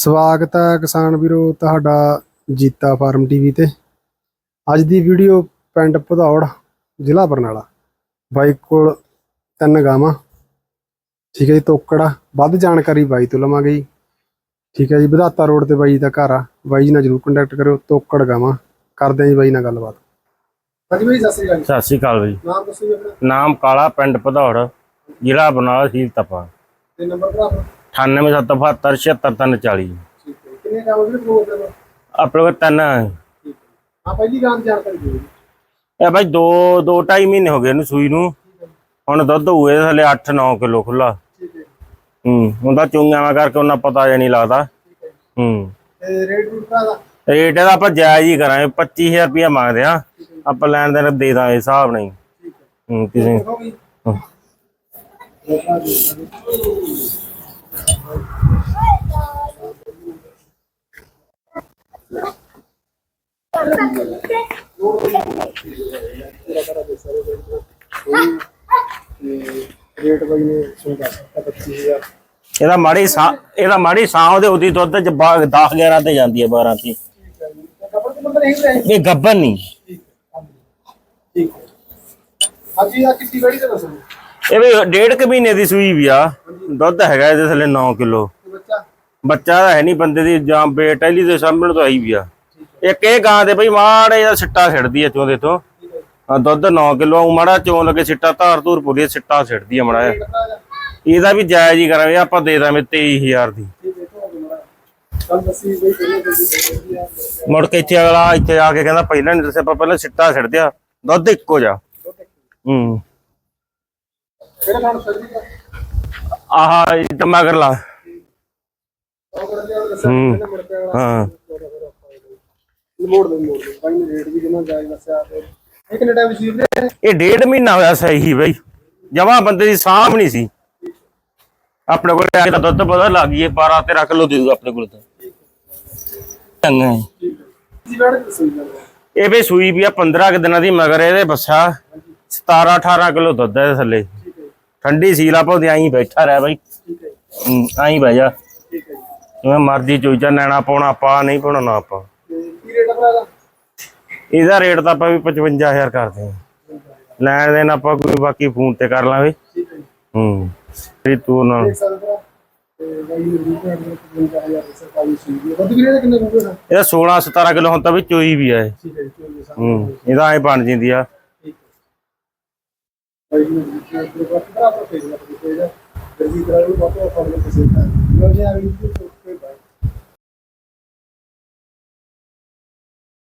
ਸਵਾਗਤ ਹੈ ਕਿਸਾਨ ਵੀਰੋ ਤੁਹਾਡਾ ਜੀਤਾ ਫਾਰਮ ਟੀਵੀ ਤੇ। ਅੱਜ ਦੀ ਵੀਡੀਓ ਪਿੰਡ ਭਦੌੜ ਜ਼ਿਲ੍ਹਾ ਬਰਨਾਲਾ। ਬਾਈ ਕੋਲ ਤਿੰਨ ਗਾਵਾਂ। ਠੀਕ ਹੈ ਜੀ ਤੋਕੜਾ। ਵੱਧ ਜਾਣਕਾਰੀ ਬਾਈ ਤੋਂ ਲਵਾਂਗੇ ਜੀ। ਠੀਕ ਹੈ ਜੀ ਵਿਧਾਤਾ ਰੋਡ ਤੇ ਬਾਈ ਦਾ ਘਰ ਆ। ਬਾਈ ਜੀ ਨਾਲ ਜਰੂਰ ਕੰਟੈਕਟ ਕਰਿਓ ਤੋਕੜ ਗਾਵਾਂ। ਕਰਦੇ ਹਾਂ ਜੀ ਬਾਈ ਨਾਲ ਗੱਲਬਾਤ। ਹਾਂਜੀ ਬਾਈ ਸਤਿ ਸ੍ਰੀ ਅਕਾਲ ਸਤਿ ਸ਼੍ਰੀ ਅਕਾਲ ਬਈ। ਨਾਮ ਦੱਸੋ ਜੀ ਆਪਣਾ। ਨਾਮ ਕਾਲਾ ਪਿੰਡ ਭਦੌੜ ਜ਼ਿਲ੍ਹਾ ਬਰਨਾਲਾ ਤਪਾ। ਤੇ ਨੰਬਰ ਭਰਾ ਆਪਣਾ 9877777340 ਠੀਕ ਹੈ। ਕਿੰਨੇ ਗਾਵਾਂ ਵੀਰੇ ਪ੍ਰੋਗਰਾਮ ਆਪਣੇ ਕੋਲ ਤਿੰਨ ਆ। ਪਹਿਲੀ ਗਾਂ ਦੀ ਜਾਣਕਾਰੀ ਦਿਓ ਜੀ। ਇਹ ਬਾਈ ਦੋ ਦੋ ਢਾਈ ਮਹੀਨੇ ਹੋ ਗਏ ਇਹਨੂੰ ਸੂਈ ਨੂੰ। ਹੁਣ ਦੁੱਧ ਹੋਏ ਥਲੇ 8-9 ਕਿਲੋ ਖੁੱਲਾ ਠੀਕ ਹੈ ਹੂੰ ਹੁੰਦਾ ਚੁੰਗਿਆਂ ਵਾਂ ਕਰਕੇ ਉਹਨਾਂ ਪਤਾ ਜਿਹਾ ਨਹੀਂ ਲੱਗਦਾ। ਠੀਕ ਹੈ ਹੂੰ। ਤੇ ਰੇਟ ਰੂਟ ਭਰਾ ਦਾ? ਰੇਟ ਇਹਦਾ ਆਪਾਂ ਜਾਇਜ਼ ਹੀ ਕਰਾਂਗੇ 25000 ਰੁਪਇਆ ਮੰਗਦੇ ਆ ਆਪਾਂ ਲੈਣ ਦੇਣ ਦੇ ਦਾਂਗੇ ਹਿਸਾਬ ਨਹੀਂ। ਠੀਕ ਹੈ। ਹੂੰ ਕਿਸੇ ਹੋ ਗਈ। ਹਾਂ। ਰੇਟ ਬਾਈ ਨੇ ਸੁਣਦਾ 25000 ਇਹਦਾ ਮਾੜੀ ਸਾਹ ਇਹਦਾ ਮਾੜੀ ਸਾਹ ਉਹਦੇ ਉਹਦੀ ਦੁੱਧ ਚ 10 11 ਤੇ ਜਾਂਦੀ ਹੈ 12 ਤੇ ਇਹ ਗੱਬਨ ਨਹੀਂ। ਠੀਕ ਹੈ। ਠੀਕ ਹੈ ਅੱਜ ਆ ਕਿੱਤੀ ਬੜੀ ਤੇ ਦੱਸੋ। ਇਹ ਵੀ ਡੇਢ ਕੁ ਮਹੀਨੇ ਦੀ ਸੂਈ ਵੀ ਆ। ਦੁੱਧ ਹੈਗਾ ਇਹਦੇ ਥੱਲੇ 9 ਕਿਲੋ। ਤੇ ਬੱਚਾ? ਬੱਚਾ ਤਾਂ ਹੈ ਨਹੀਂ ਬੰਦੇ ਦੀ ਜਾਂ ਬੇਟੈਲੀ ਦੇ ਸਾਹਮਣੇ ਤੋਂ ਆਈ ਵੀ ਆ। ਇੱਕ ਇਹ ਗਾਂ ਦੇ ਬਈ ਮਾੜਾ ਜਿਹਾ ਸਿੱਟਾ ਛਿੜਦੀ ਆ ਚੋਂ ਤੋਂ। ਹੈ ਹਾਂ, ਦੁੱਧ 9 ਕਿਲੋ ਉਹ ਮਾੜਾ ਚੋਂ ਲੱਗੇ ਸਿੱਟਾ ਧਾਰ ਧੂਰ ਪੂਰੀ ਸਿੱਟਾ ਛਿੜਦੀ ਆ ਮਾੜਾ ਇਹਦਾ ਵੀ ਜਾਇਜ਼ ਹੀ ਕਰਾਂਗੇ ਆਪਾਂ ਦੇ ਦਾਂਗੇ 23000 ਦੀ। ਹੈ ਤੋਂ ਮੜਾ ਕੇ ਇੱਥੇ ਅਗਲਾ ਇੱਥੇ ਆ ਕੇ ਕਹਿੰਦਾ ਪਹਿਲਾਂ ਨਹੀਂ ਦੱਸਿਆ ਆਪਾਂ ਪਹਿਲਾਂ ਸਿੱਟਾ ਛਿੜਦਿਆ ਦੁੱਧ ਇੱਕੋ ਜਾ ਹੂੰ। ਕਿਹੜਾ ਖਾਣ ਸਕਦੀ ਹੈ ਆਹ ਲਾ ਉਹ ਕਰ ਦੱਸਿਆ ਹੂੰ। ਹਾਂ। ਮੋੜ ਦੇ ਮੋੜ ਦੇ। ਬਾਈ ਨੇ ਰੇਟ ਵੀ ਜਮਾ ਜਾਇਜ਼ ਦੱਸਿਆ ਤੇ। ਇਹ ਕਿੰਨੇ ਟਾਈਮ ਸੀ ਵੀਰੇ ਇਹ ਡੇਢ ਮਹੀਨਾ ਹੋਇਆ ਸਹੀ ਬਈ। ਜਮਾ ਬੰਦੇ ਦੀ ਸਾਂਭ ਨਹੀਂ ਸੀ। ਆਪਣੇ ਕੋਲ ਆ ਕੇ ਤਾਂ ਦੁੱਧ ਪਤਾ ਲੱਗ ਗਈ 12 13 ਕਿਲੋ ਦੇ ਦੂ ਆਪਣੇ ਕੋਲ ਤਾਂ। ਚੰਗਾ ਹੈ। ਇਹ ਵੀ ਸੂਈ ਵੀ ਆ 15 ਕੁ ਦਿਨਾਂ ਦੀ ਮਗਰ ਇਹਦੇ ਬੱਸਾ। 17 18 ਕਿਲੋ ਦੁੱਧ ਹੈ ਥੱਲੇ। ਠੰਡੀ ਸੀਲਾ ਭਾਉਂਦੇ ਆਈ ਬੈਠਾ ਰਹਿ ਬਈ। ਆਈ ਬਹਿ ਜਾ। ਠੀਕ ਹੈ ਜਿਵੇਂ ਮਰਜ਼ੀ ਚੋਈਚਾ ਨੈਣਾ ਪਾਉਣਾ ਪਾ ਨਹੀਂ ਪਾਉਣਾ ਨਾ ਪਾ ਤੇ ਕੀ ਰੇਟ ਦਾ? ਇਹਦਾ ਰੇਟ ਤਾਂ ਆਪਾਂ ਵੀ 55000 ਕਰਦੇ ਹਾਂ। ਲੈਣ ਦੇਣ ਆਪਾਂ ਕੋਈ ਬਾਕੀ ਫੋਨ ਤੇ ਕਰ ਲਾਂਗੇ। ਹੈ ਤੇ ਤੂੰ ਨਾਲ ਦੇਖ ਸਕਦੇ ਹੋ ਤੇ ਬਾਈ ਨੇ ਰੂਪ ਹੈ 55000 ਸਰਕਾਰੀ ਸੀ ਵੀ ਵੱਧ ਵੀਰੇ ਦਾ ਕਿੰਨੇ ਰੂਪਏ ਦਾ ਇਹਦਾ? 16 17 ਕਿਲੋ ਹੁਣ ਤਾਂ ਵੀ ਚੋਈ ਵੀ ਆ ਇਹ। ਹੂੰ ਇਹਦਾ ਐ ਬਣ ਜਾਂਦੀ ਆ। ਠੀਕ